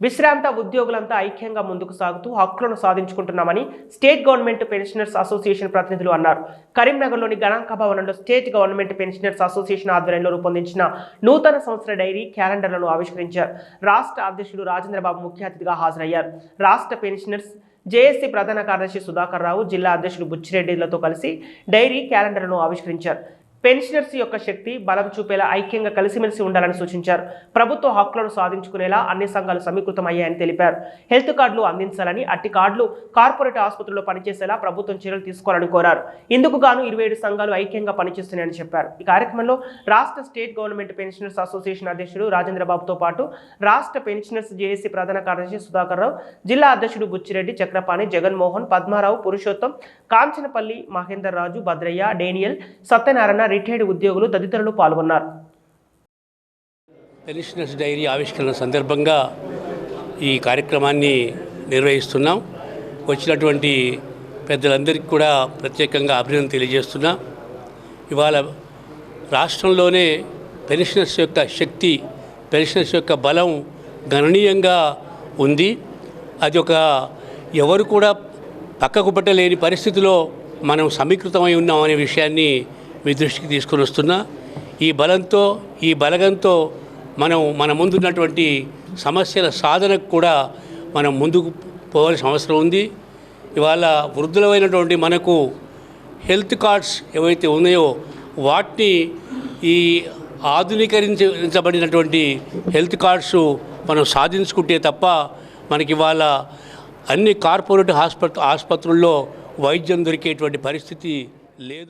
విశ్రాంత ఉద్యోగులంతా ఐక్యంగా ముందుకు సాగుతూ హక్కులను సాధించుకుంటున్నామని స్టేట్ గవర్నమెంట్ పెన్షనర్స్ అసోసియేషన్ ప్రతినిధులు అన్నారు. కరీంనగర్లోని గణాంక భవనంలో స్టేట్ గవర్నమెంట్ పెన్షనర్స్ అసోసియేషన్ ఆధ్వర్యంలో రూపొందించిన నూతన సంవత్సర డైరీ క్యాలెండర్లను ఆవిష్కరించారు. రాష్ట్ర అధ్యక్షుడు రాజేంద్రబాబు ముఖ్య అతిథిగా హాజరయ్యారు. రాష్ట్ర పెన్షనర్స్ జేఏసీ ప్రధాన కార్యదర్శి సుధాకర్ రావు జిల్లా అధ్యక్షుడు బుచ్చిరెడ్డిలతో కలిసి డైరీ క్యాలెండర్ను ఆవిష్కరించారు. పెన్షనర్స్ యొక్క శక్తి బలం చూపేలా ఐక్యంగా కలిసిమెలిసి ఉండాలని సూచించారు. ప్రభుత్వ హక్కులను సాధించుకునేలా అన్ని సంఘాలు సమీకృతమయ్యాయని తెలిపారు. హెల్త్ కార్డులు అందించాలని అట్టి కార్డులు కార్పొరేట్ ఆసుపత్రుల్లో పనిచేసేలా ప్రభుత్వం చర్యలు తీసుకోవాలని కోరారు. ఇందుకు గాను ఇరవై ఏడు సంఘాలు ఐక్యంగా పనిచేస్తున్నాయని చెప్పారు. ఈ కార్యక్రమంలో రాష్ట్ర స్టేట్ గవర్నమెంట్ పెన్షనర్స్ అసోసియేషన్ అధ్యక్షుడు రాజేంద్రబాబుతో పాటు రాష్ట్ర పెన్షనర్స్ జేఏసీ ప్రధాన కార్యదర్శి సుధాకర్ రావు జిల్లా అధ్యక్షుడు బుచ్చిరెడ్డి చక్రపాణి జగన్మోహన్ పద్మారావు పురుషోత్తం కాంచనపల్లి మహేందర్ రాజు భద్రయ్య డేనియల్ సత్యనారాయణ రిటైర్డ్ ఉద్యోగులు తదితరులు పాల్గొన్నారు. పెన్షనర్స్ డైరీ ఆవిష్కరణ సందర్భంగా ఈ కార్యక్రమాన్ని నిర్వహిస్తున్నాం. వచ్చినటువంటి పెద్దలందరికీ కూడా ప్రత్యేకంగా అభినందన తెలియజేస్తున్నా. ఇవాళ రాష్ట్రంలోనే పెన్షనర్స్ యొక్క శక్తి పెన్షనర్స్ యొక్క బలం గణనీయంగా ఉంది. అది ఒక ఎవరు కూడా పక్కకు పట్టలేని పరిస్థితిలో మనం సమీకృతమై ఉన్నాం అనే విషయాన్ని మీ దృష్టికి తీసుకొని వస్తున్నా ఈ బలంతో ఈ బలగంతో మనం మన ముందున్నటువంటి సమస్యల సాధనకు కూడా మనం ముందుకు పోవాల్సిన అవసరం ఉంది. ఇవాళ వృద్ధులమైనటువంటి మనకు హెల్త్ కార్డ్స్ ఏవైతే ఉన్నాయో వాటిని ఈ ఆధునీకరించబడినటువంటి హెల్త్ కార్డ్స్ మనం సాధించుకుంటే తప్ప మనకి ఇవాళ అన్ని కార్పొరేట్ ఆసుపత్రి ఆసుపత్రుల్లో వైద్యం దొరికేటువంటి పరిస్థితి లేదు.